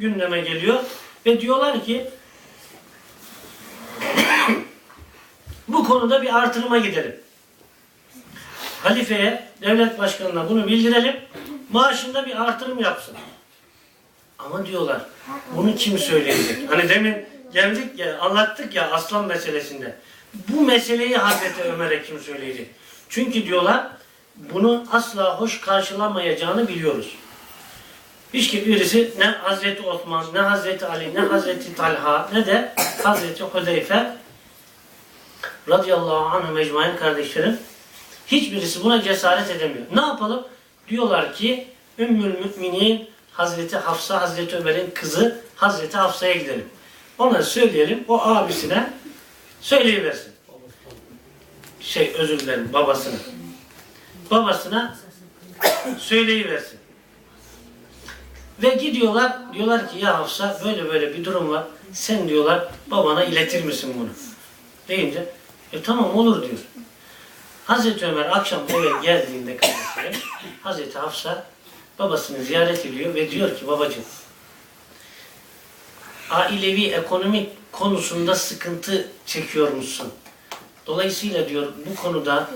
gündeme geliyor ve diyorlar ki bu konuda bir artırıma gidelim. Halifeye, devlet başkanına bunu bildirelim. Maaşında bir artırım yapsın. Ama diyorlar bunu kim söyleyecek? Hani demin geldik ya anlattık ya aslan meselesinde. Bu meseleyi Hazreti Ömer'e kim söyleyecek? Çünkü diyorlar bunu asla hoş karşılamayacağını biliyoruz. Hiç birisi ne Hazreti Osman, ne Hazreti Ali, ne Hazreti Talha, ne de Hazreti Hudeyfe radıyallahu anh mecmuain kardeşlerim hiçbirisi buna cesaret edemiyor. Ne yapalım? Diyorlar ki Ümmül Müminin Hazreti Hafsa, Hazreti Ömer'in kızı Hazreti Hafsa'ya gidelim. Ona söyleyelim, o abisine söyleyiversin. Şey özür dilerim babasına. Babasına söyleyiversin. Ve gidiyorlar, diyorlar ki ya Hafsa böyle böyle bir durum var. Sen diyorlar babana iletir misin bunu? Deyince e tamam olur diyor. Hazreti Ömer akşam eve geldiğinde kardeşlerim Hazreti Hafsa babasını ziyaret ediyor ve diyor ki babacığım ailevi ekonomik konusunda sıkıntı çekiyor musun? Dolayısıyla diyor bu konuda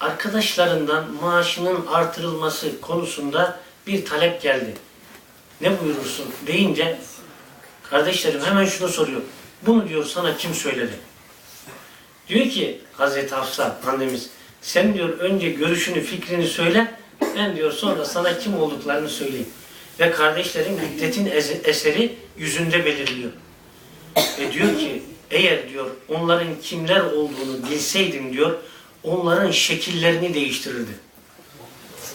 arkadaşlarından maaşının artırılması konusunda bir talep geldi. Ne buyurursun deyince kardeşlerim hemen şunu soruyor. Bunu diyor sana kim söyledi? Diyor ki Hazreti Hafsa annemiz sen diyor önce görüşünü fikrini söyle ben diyor sonra sana kim olduklarını söyleyeyim. Ve kardeşlerin hiddetin eseri yüzünde belirliyor. Ve diyor ki eğer diyor onların kimler olduğunu bilseydim diyor onların şekillerini değiştirirdi.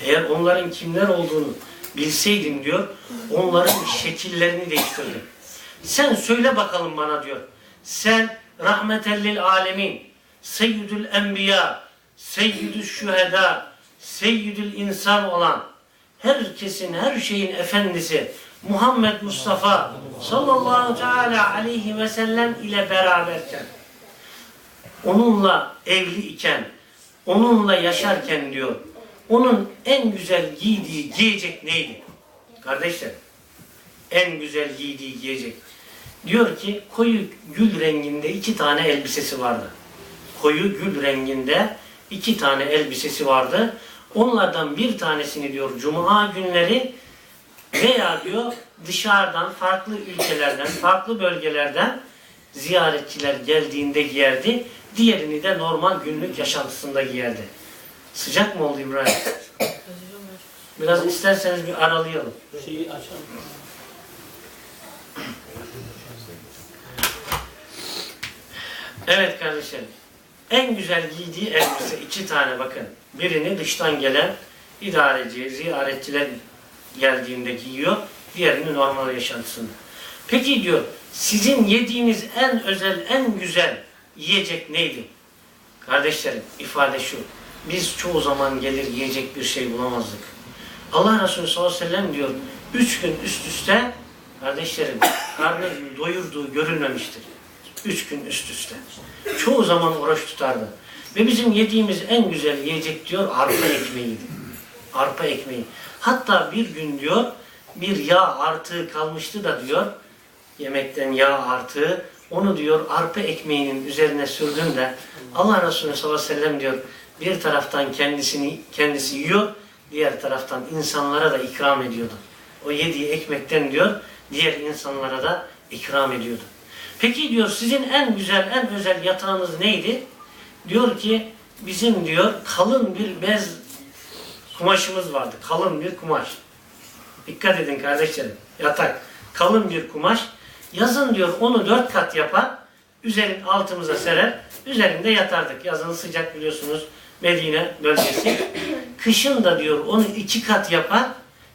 Eğer onların kimler olduğunu bilseydim diyor onların şekillerini değiştirirdim. Sen söyle bakalım bana diyor. Sen rahmetellil alemin, seyyidül enbiya, seyyidül şüheda, seyyidül insan olan herkesin, her şeyin efendisi Muhammed Mustafa sallallahu teala aleyhi ve sellem ile beraberken onunla evli iken onunla yaşarken diyor onun en güzel giydiği giyecek neydi? Kardeşler en güzel giydiği giyecek. Diyor ki koyu gül renginde iki tane elbisesi vardı. Koyu gül renginde iki tane elbisesi vardı. Onlardan bir tanesini diyor cuma günleri veya diyor dışarıdan farklı ülkelerden, farklı bölgelerden ziyaretçiler geldiğinde giyerdi. Diğerini de normal günlük yaşantısında giyerdi. Sıcak mı oldu İbrahim? Biraz isterseniz bir aralayalım. Şeyi açalım. Evet kardeşlerim. En güzel giydiği elbise iki tane bakın. Birini dıştan gelen idareci, ziyaretçiler geldiğinde giyiyor. Diğerini normal yaşantısında. Peki diyor sizin yediğiniz en özel, en güzel yiyecek neydi? Kardeşlerim ifade şu. Biz çoğu zaman gelir yiyecek bir şey bulamazdık. Allah Resulü sallallahu aleyhi ve sellem diyor üç gün üst üste kardeşlerim karnı doyurduğu görülmemiştir. Üç gün üst üste. Çoğu zaman oruç tutardı. Ve bizim yediğimiz en güzel yiyecek diyor arpa ekmeğiydi. Arpa ekmeği. Hatta bir gün diyor bir yağ artığı kalmıştı da diyor yemekten yağ artığı onu diyor arpa ekmeğinin üzerine sürdüm de Allah Resulü sallallahu aleyhi ve sellem diyor bir taraftan kendisini kendisi yiyor diğer taraftan insanlara da ikram ediyordu. O yediği ekmekten diyor diğer insanlara da ikram ediyordu. Peki diyor sizin en güzel en özel yatağınız neydi? Diyor ki bizim diyor kalın bir bez kumaşımız vardı. Kalın bir kumaş. Dikkat edin kardeşlerim. Yatak. Kalın bir kumaş. Yazın diyor onu dört kat yapar. Üzerin altımıza serer. Üzerinde yatardık. Yazın sıcak biliyorsunuz. Medine bölgesi. Kışın da diyor onu iki kat yapar.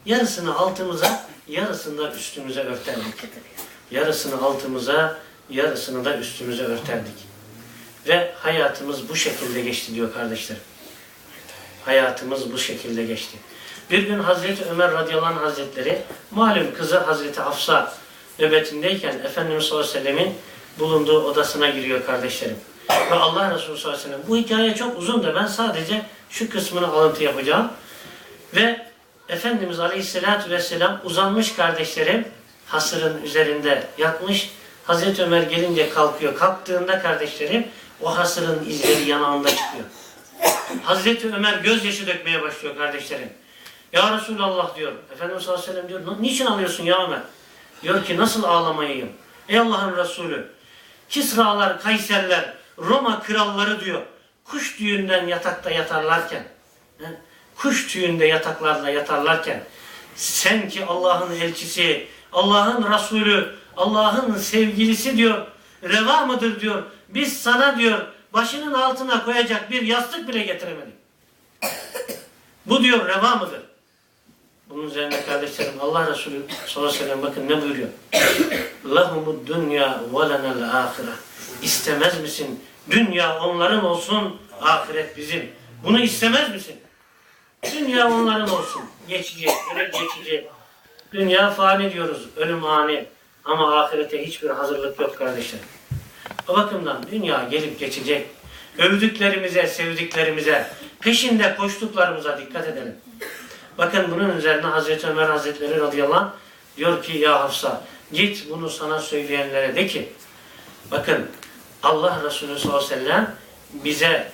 Yarısını altımıza, yarısını da üstümüze örterdik. Yarısını altımıza, yarısını da üstümüze örterdik. Ve hayatımız bu şekilde geçti diyor kardeşlerim. Hayatımız bu şekilde geçti. Bir gün Hazreti Ömer radıyallahu anh hazretleri malum kızı Hazreti Hafsa nöbetindeyken Efendimiz sallallahu aleyhi ve sellemin bulunduğu odasına giriyor kardeşlerim. Ve Allah Resulü sallallahu aleyhi ve sellem bu hikaye çok uzun da ben sadece şu kısmını alıntı yapacağım. Ve Efendimiz aleyhissalatü vesselam uzanmış kardeşlerim hasırın üzerinde yatmış. Hazreti Ömer gelince kalkıyor. Kalktığında kardeşlerim o hasırın izleri yanağında çıkıyor. Hazreti Ömer gözyaşı dökmeye başlıyor kardeşlerim. Ya Resulallah diyor. Efendimiz sallallahu aleyhi ve sellem diyor. Niçin ağlıyorsun ya Ömer? Diyor ki nasıl ağlamayayım? Ey Allah'ın Resulü. Kisralar, Kayserler, Roma kralları diyor. Kuş tüyünden yatakta yatarlarken, kuş tüyünde yataklarda yatarlarken, sen ki Allah'ın elçisi, Allah'ın Resulü, Allah'ın sevgilisi diyor, reva mıdır diyor. Biz sana diyor, başının altına koyacak bir yastık bile getiremedik. Bu diyor reva mıdır? Bunun üzerine kardeşlerim Allah Resulü sallallahu aleyhi ve sellem bakın ne buyuruyor? Lahumud dünya ve lenel ahire. İstemez misin? Dünya onların olsun, ahiret bizim. Bunu istemez misin? Dünya onların olsun. Geçici, öyle geçici. Dünya fani diyoruz, ölüm ani. Ama ahirete hiçbir hazırlık yok kardeşlerim. O bakımdan dünya gelip geçecek. Övdüklerimize, sevdiklerimize, peşinde koştuklarımıza dikkat edelim. Bakın bunun üzerine Hazreti Ömer Hazretleri radıyallahu anh diyor ki ya Hafsa git bunu sana söyleyenlere de ki bakın Allah Resulü sallallahu aleyhi ve sellem bize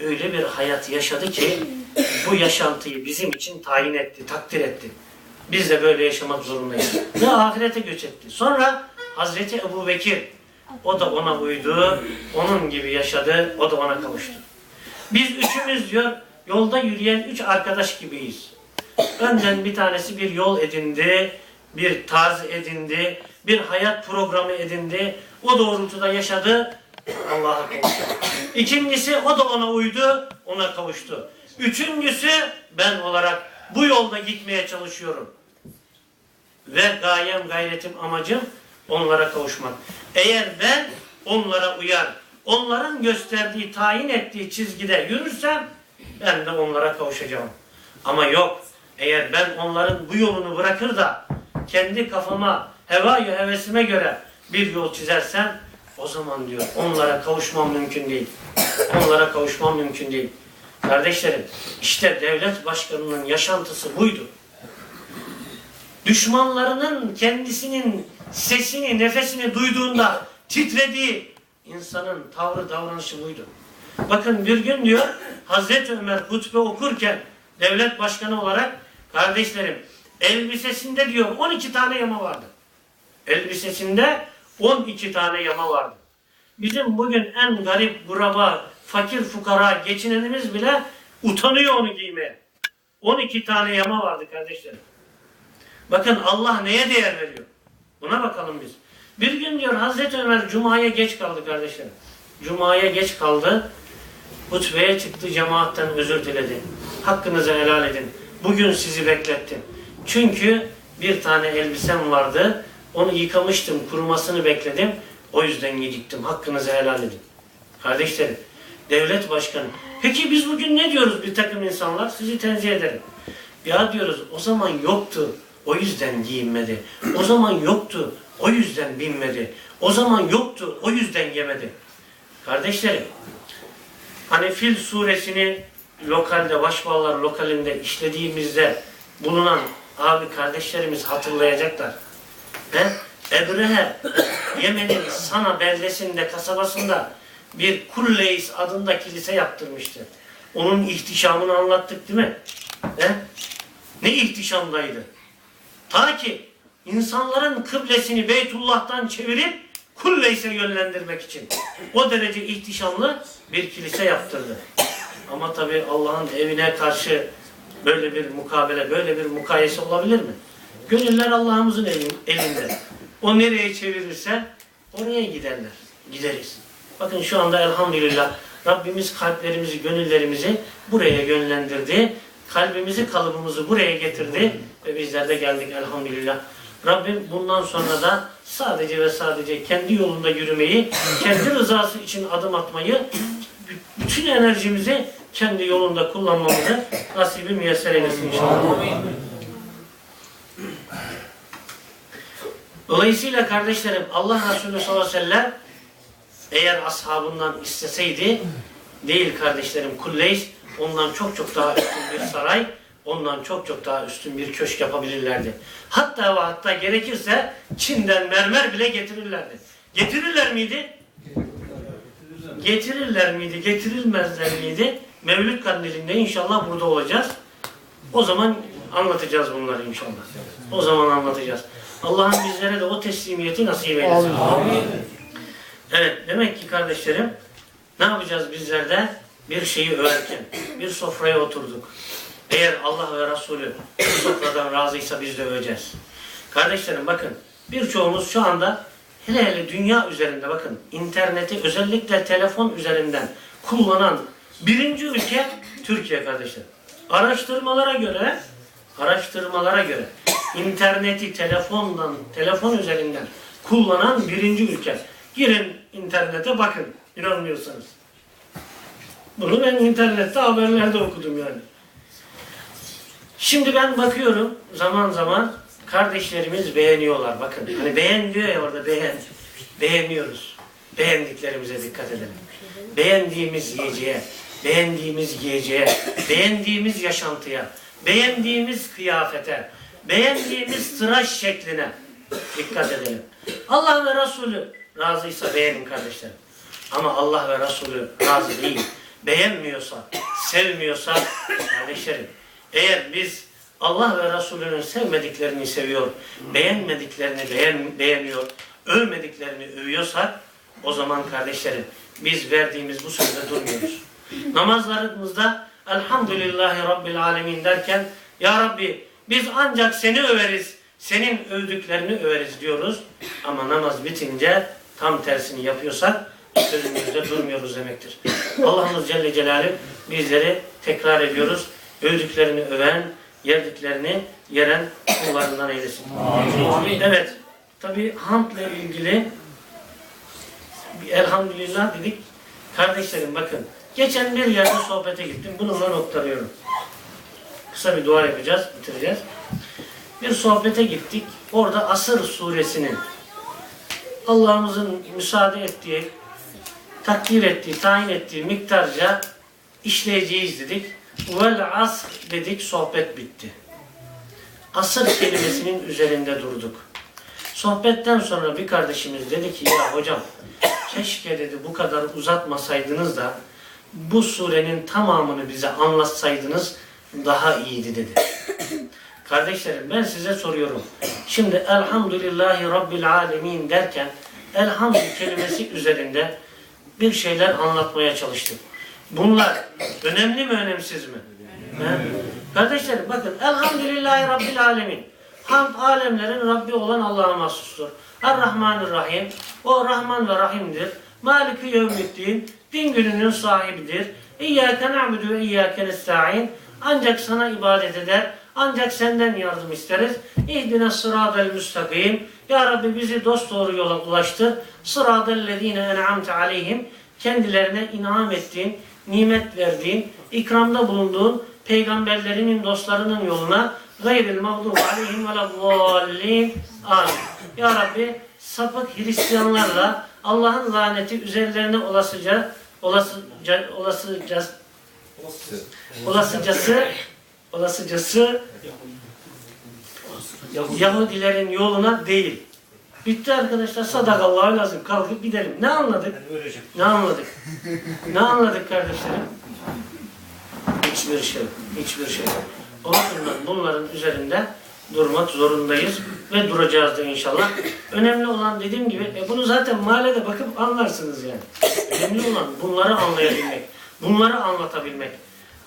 öyle bir hayat yaşadı ki bu yaşantıyı bizim için tayin etti, takdir etti. Biz de böyle yaşamak zorundayız. Ve ahirete göç etti. Sonra Hazreti Ebu Bekir o da ona uydu, onun gibi yaşadı, o da ona kavuştu. Biz üçümüz diyor yolda yürüyen üç arkadaş gibiyiz. Önden bir tanesi bir yol edindi, bir tarz edindi, bir hayat programı edindi. O doğrultuda yaşadı, Allah'a kavuştu. İkincisi o da ona uydu, ona kavuştu. Üçüncüsü ben olarak bu yolda gitmeye çalışıyorum. Ve gayem, gayretim, amacım onlara kavuşmak. Eğer ben onlara uyar, onların gösterdiği, tayin ettiği çizgide yürürsem ben de onlara kavuşacağım. Ama yok, eğer ben onların bu yolunu bırakır da kendi kafama, hevayı hevesime göre bir yol çizersem o zaman diyor onlara kavuşmam mümkün değil. Onlara kavuşmam mümkün değil. Kardeşlerim işte devlet başkanının yaşantısı buydu. Düşmanlarının kendisinin sesini, nefesini duyduğunda titrediği insanın tavrı, davranışı buydu. Bakın bir gün diyor Hazreti Ömer hutbe okurken devlet başkanı olarak kardeşlerim elbisesinde diyor 12 tane yama vardı. Elbisesinde 12 tane yama vardı. Bizim bugün en garip, buraba, fakir, fukara, geçinenimiz bile utanıyor onu giymeye. 12 tane yama vardı kardeşlerim. Bakın Allah neye değer veriyor? Buna bakalım biz. Bir gün diyor Hazreti Ömer Cuma'ya geç kaldı kardeşlerim. Cuma'ya geç kaldı. Hutbeye çıktı cemaatten özür diledi. Hakkınızı helal edin. Bugün sizi beklettim. Çünkü bir tane elbisem vardı. Onu yıkamıştım. Kurumasını bekledim. O yüzden geciktim. Hakkınızı helal edin. Kardeşlerim, devlet başkanı. Peki biz bugün ne diyoruz bir takım insanlar? Sizi tenzih ederim. Ya diyoruz o zaman yoktu. O yüzden giyinmedi. O zaman yoktu. O yüzden binmedi. O zaman yoktu. O yüzden yemedi. Kardeşlerim, hani Fil suresini lokalde, Başballar lokalinde işlediğimizde bulunan abi kardeşlerimiz hatırlayacaklar. He? Ebrehe, Yemen'in Sana beldesinde, kasabasında bir Kulleys adında kilise yaptırmıştı. Onun ihtişamını anlattık değil mi? He? Ne ihtişamdaydı. Ta ki insanların kıblesini Beytullah'tan çevirip Kulleys'e yönlendirmek için. O derece ihtişamlı bir kilise yaptırdı. Ama tabi Allah'ın evine karşı böyle bir mukabele, böyle bir mukayese olabilir mi? Gönüller Allah'ımızın elin- elinde. O nereye çevirirse oraya giderler. Gideriz. Bakın şu anda elhamdülillah Rabbimiz kalplerimizi, gönüllerimizi buraya yönlendirdi. Kalbimizi, kalıbımızı buraya getirdi ve bizler de geldik elhamdülillah. Rabbim bundan sonra da sadece ve sadece kendi yolunda yürümeyi, kendi rızası için adım atmayı, bütün enerjimizi kendi yolunda kullanmamızı nasibi müyesser eylesin inşallah. Dolayısıyla kardeşlerim Allah Resulü sallallahu aleyhi ve sellem eğer ashabından isteseydi değil kardeşlerim Kulleys ondan çok çok daha üstün bir saray ondan çok çok daha üstün bir köşk yapabilirlerdi. Hatta ve hatta gerekirse Çin'den mermer bile getirirlerdi. Getirirler miydi? Getirirler miydi? Getirilmezler miydi? Mevlüt kandilinde inşallah burada olacağız. O zaman anlatacağız bunları inşallah. O zaman anlatacağız. Allah'ın bizlere de o teslimiyeti nasip eylesin. Evet, demek ki kardeşlerim ne yapacağız bizler de? Bir şeyi öğrenken, bir sofraya oturduk. Eğer Allah ve Resulü bu sofradan razıysa biz de öveceğiz. Kardeşlerim bakın, birçoğumuz şu anda hele hele dünya üzerinde bakın, interneti özellikle telefon üzerinden kullanan birinci ülke Türkiye kardeşlerim. Araştırmalara göre, araştırmalara göre interneti telefondan, telefon üzerinden kullanan birinci ülke. Girin internete bakın, inanmıyorsanız. Bunu ben internette haberlerde okudum yani. Şimdi ben bakıyorum zaman zaman kardeşlerimiz beğeniyorlar. Bakın hani beğen diyor ya orada beğen. Beğeniyoruz. Beğendiklerimize dikkat edelim. Beğendiğimiz yiyeceğe, beğendiğimiz giyeceğe, beğendiğimiz yaşantıya, beğendiğimiz kıyafete, beğendiğimiz tıraş şekline dikkat edelim. Allah ve Resulü razıysa beğenin kardeşlerim. Ama Allah ve Resulü razı değil. Beğenmiyorsa, sevmiyorsa kardeşlerim eğer biz Allah ve Resulünün sevmediklerini seviyor, beğenmediklerini beğen, beğeniyor, övmediklerini övüyorsak o zaman kardeşlerim biz verdiğimiz bu sözde durmuyoruz. Namazlarımızda Elhamdülillahi Rabbil Alemin derken Ya Rabbi biz ancak seni överiz, senin övdüklerini överiz diyoruz. Ama namaz bitince tam tersini yapıyorsak sözümüzde durmuyoruz demektir. Allah'ımız Celle Celaluhu bizleri tekrar ediyoruz. Övdüklerini öven, yerdiklerini yeren kullarından eylesin. Amin. Evet, tabi hamdla ilgili bir elhamdülillah dedik. Kardeşlerim bakın, geçen bir yerde sohbete gittim. Bununla noktalıyorum. Kısa bir dua yapacağız, bitireceğiz. Bir sohbete gittik. Orada Asır suresinin Allah'ımızın müsaade ettiği, takdir ettiği, tayin ettiği miktarca işleyeceğiz dedik. Vel asr dedik, sohbet bitti. Asır kelimesinin üzerinde durduk. Sohbetten sonra bir kardeşimiz dedi ki ya hocam keşke dedi bu kadar uzatmasaydınız da bu surenin tamamını bize anlatsaydınız daha iyiydi dedi. Kardeşlerim ben size soruyorum. Şimdi elhamdülillahi rabbil alemin derken elhamdü kelimesi üzerinde bir şeyler anlatmaya çalıştım. Bunlar önemli mi önemsiz mi? He? Kardeşlerim bakın elhamdülillahi rabbil alemin. Hamd alemlerin Rabbi olan Allah'a mahsustur. Er-Rahmanir-Rahim. O Rahman ve Rahim'dir. Maliki yevmiddin. Din gününün sahibidir. İyyâke na'budu ve iyyâke nesta'in. Ancak sana ibadet eder. Ancak senden yardım isteriz. İhdine sıradel müstakim. Ya Rabbi bizi dosdoğru yola ulaştır. Sıradel lezine en'amte aleyhim. Kendilerine inam ettiğin, nimet verdiğin, ikramda bulunduğun peygamberlerinin dostlarının yoluna gayril mağdubu aleyhim ve. Amin. Ya Rabbi sapık Hristiyanlarla Allah'ın laneti üzerlerine olasıca olasıca olasıca olasıcası olasıcası Yahudilerin yoluna değil. Bitti arkadaşlar. Sadakallahu lazım. Kalkıp gidelim. Ne anladık? Ne anladık? Ne anladık kardeşlerim? Hiçbir şey. Hiçbir şey. O bakımdan bunların üzerinde durmak zorundayız ve duracağız da inşallah. Önemli olan dediğim gibi e bunu zaten mahallede bakıp anlarsınız yani. Önemli olan bunları anlayabilmek. Bunları anlatabilmek.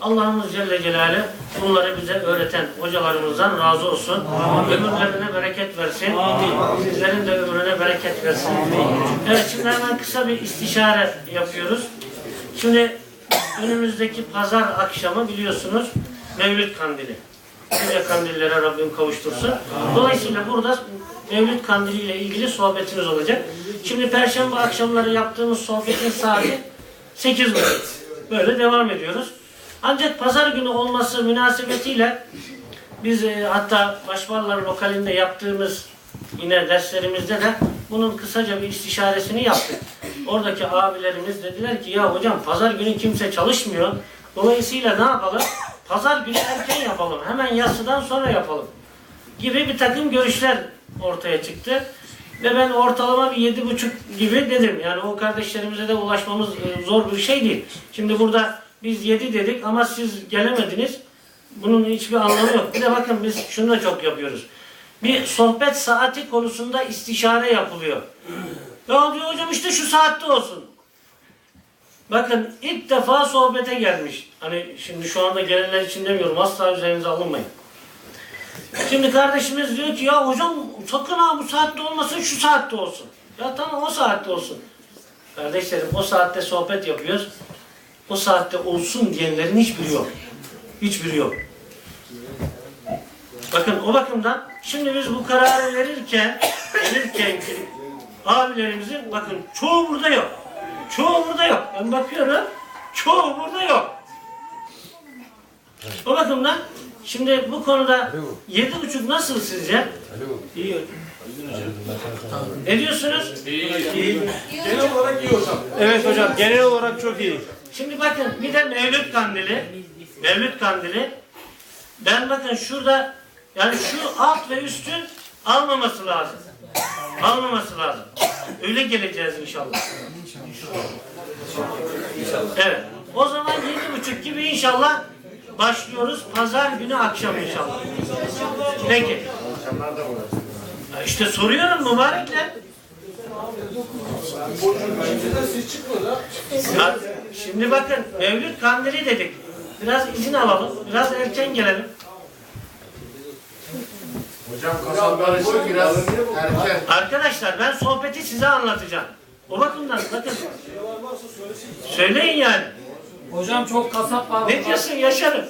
Allah'ımız Celle Celaluhu bunları bize öğreten hocalarımızdan razı olsun. Ömürlerine bereket versin. Sizlerin de ömrüne bereket versin. Evet şimdi hemen kısa bir istişare yapıyoruz. Şimdi önümüzdeki pazar akşamı biliyorsunuz Mevlüt Kandili. Nice kandillere Rabbim kavuştursun. Dolayısıyla burada Mevlüt Kandili ile ilgili sohbetimiz olacak. Şimdi Perşembe akşamları yaptığımız sohbetin saati 8 vakit. Böyle devam ediyoruz. Ancak pazar günü olması münasebetiyle biz e, hatta Başballar lokalinde yaptığımız yine derslerimizde de bunun kısaca bir istişaresini yaptık. Oradaki abilerimiz dediler ki ya hocam pazar günü kimse çalışmıyor. Dolayısıyla ne yapalım? pazar günü erken yapalım. Hemen yatsıdan sonra yapalım. Gibi bir takım görüşler ortaya çıktı. Ve ben ortalama bir yedi buçuk gibi dedim. Yani o kardeşlerimize de ulaşmamız e, zor bir şey değil. Şimdi burada biz yedi dedik ama siz gelemediniz. Bunun hiçbir anlamı yok. Bir de bakın biz şunu da çok yapıyoruz. Bir sohbet saati konusunda istişare yapılıyor. Ya diyor hocam işte şu saatte olsun. Bakın ilk defa sohbete gelmiş. Hani şimdi şu anda gelenler için demiyorum asla üzerinize alınmayın. Şimdi kardeşimiz diyor ki ya hocam sakın ha bu saatte olmasın şu saatte olsun. Ya tamam o saatte olsun. Kardeşlerim o saatte sohbet yapıyoruz. O saatte olsun diyenlerin hiçbiri yok. Hiçbiri yok. Bakın o bakımdan şimdi biz bu kararı verirken verirken ki abilerimizin bakın çoğu burada yok. Çoğu burada yok. Ben bakıyorum çoğu burada yok. O bakımdan şimdi bu konuda yedi buçuk nasıl sizce? İyi. Ne diyorsunuz? Genel olarak iyi hocam. Evet hocam genel olarak çok iyi. Şimdi bakın bir de Mevlüt Kandili. Mevlüt Kandili. Ben bakın şurada yani şu alt ve üstün almaması lazım. Almaması lazım. Öyle geleceğiz inşallah. Evet. O zaman yedi buçuk gibi inşallah başlıyoruz. Pazar günü akşam inşallah. Peki. Ya İşte soruyorum mübarekler. Ya, şimdi bakın Mevlüt Kandili dedik. Biraz izin alalım. Biraz erken gelelim. Hocam kasaplar için biraz erken. Arkadaşlar ben sohbeti size anlatacağım. O bakımdan bakın. Söyleyin yani. Hocam çok kasap var. Ne diyorsun Yaşar'ım?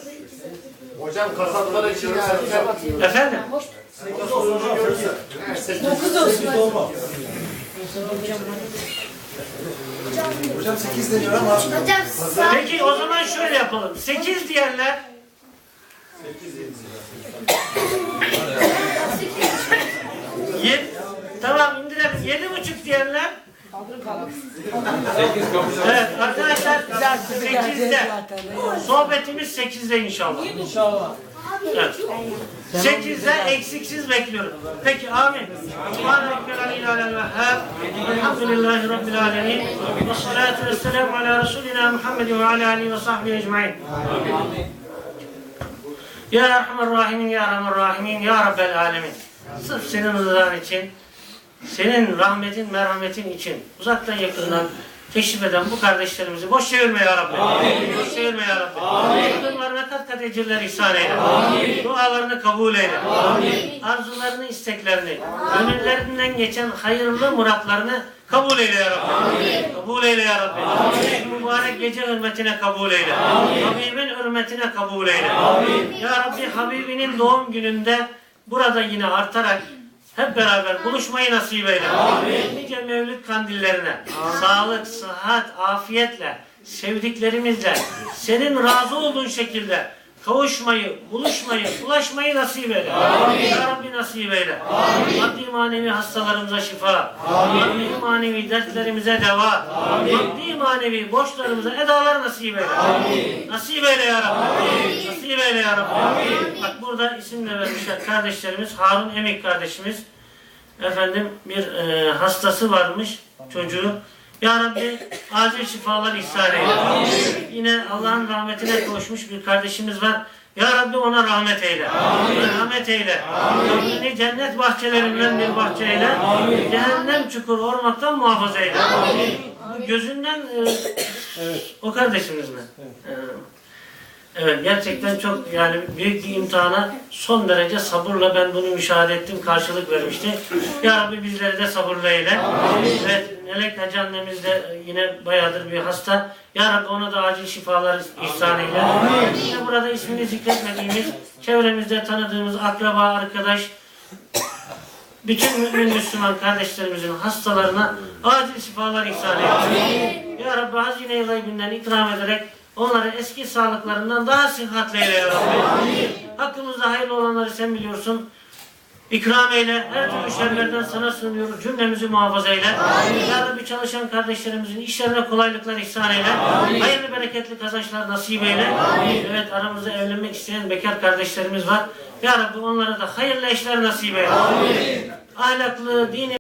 Hocam kasaplar için erken. Efendim? Hocam 8 deniyor ama Hocam sağ Peki o zaman şöyle yapalım. 8 diyenler Yedi, tamam indirelim. Yedi buçuk diyenler Evet arkadaşlar sekizde. Sohbetimiz sekizde inşallah. İnşallah. Evet. Sekizde eksiksiz bekliyorum. Peki amin. Subhaneke Rabbil alemin. Ve salatu ve selamu ala Resulina Muhammedin ve ala alihi ve sahbihi ecmain. Ya Erhamer Rahimin, Ya Erhamer Rahimin, Ya Rabbel Alemin. Sırf senin rızan için, senin rahmetin, merhametin için uzaktan yakından teşrif eden bu kardeşlerimizi boş çevirme ya Rabbi. Boş çevirme ya Rabbi. Yardımlarına kat kat ecirler ihsan eyle. Dualarını kabul eyle. Arzularını, isteklerini, gönüllerinden geçen hayırlı muratlarını kabul eyle ya Rabbi. Kabul eyle ya Rabbi. Şu Mübarek gece hürmetine kabul eyle. Habibin hürmetine kabul eyle. Ya Rabbi Habibinin doğum gününde burada yine artarak hep beraber buluşmayı nasip eyle. Nice mevlüt kandillerine sağlık, sıhhat, afiyetle, sevdiklerimizle, senin razı olduğun şekilde kavuşmayı, buluşmayı, ulaşmayı nasip eyle. Ya Rabbi nasip eyle. Maddi manevi hastalarımıza şifa, maddi manevi dertlerimize deva, maddi manevi borçlarımıza edalar nasip eyle. Nasip eyle ya Rabbi. Nasip eyle ya Rabbi. Bak burada isimle vermişler kardeşlerimiz, Harun Emik kardeşimiz. Efendim bir e, hastası varmış çocuğu. Ya Rabbi acil şifalar ihsan eyle. Yine Allah'ın rahmetine kavuşmuş bir kardeşimiz var. Ya Rabbi ona rahmet eyle. Rahmet eyle. Rabbini cennet bahçelerinden bir bahçe eyle. Cehennem çukur ormaktan muhafaza eyle. Bu Gözünden e, o kardeşimiz mi? E, Evet gerçekten çok yani büyük bir imtihana son derece sabırla ben bunu müşahede ettim, karşılık vermişti. Ya Rabbi bizleri de sabırla eyle. Evet Melek Hacı annemiz de yine bayağıdır bir hasta. Ya Rabbi ona da acil şifalar ihsan eyle. Yine burada ismini zikretmediğimiz, çevremizde tanıdığımız akraba, arkadaş, bütün mümin Müslüman kardeşlerimizin hastalarına acil şifalar ihsan eyle. Ya Rabbi hazine-i gaybinden ikram ederek onları eski sağlıklarından daha sıhhatli eyle ya Rabbi. Hakkımızda hayırlı olanları sen biliyorsun. İkram eyle. Her türlü şerlerden sana sığınıyoruz. Cümlemizi muhafaza eyle. Ya Rabbi çalışan kardeşlerimizin işlerine kolaylıklar ihsan eyle. Hayırlı bereketli kazançlar nasip eyle. Evet aramızda evlenmek isteyen bekar kardeşlerimiz var. Ya Rabbi onlara da hayırlı eşler nasip eyle. Ahlaklı, dini